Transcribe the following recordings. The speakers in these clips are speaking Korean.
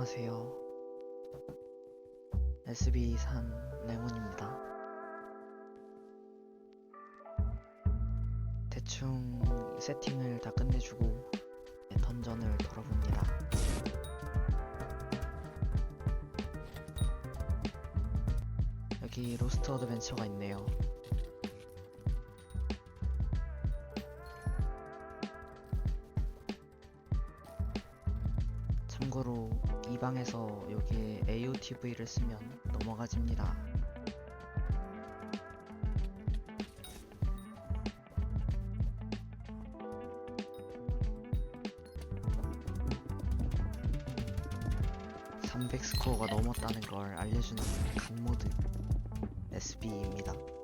안녕하세요. SB 산 레몬입니다. 대충 세팅을 다 끝내주고 네, 던전을 돌아봅니다. 여기 로스트 어드벤처가 있네요. 참고로 이 방에서 여기에 AOTV를 쓰면 넘어가집니다. (300) 스코어가 넘었다는 걸 알려주는 간모드 SB입니다.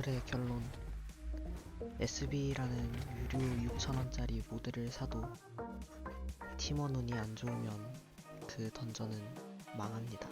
오늘의 결론 SB라는 유료 6,000원짜리 모드를 사도 팀원 운이 안 좋으면 그 던전은 망합니다.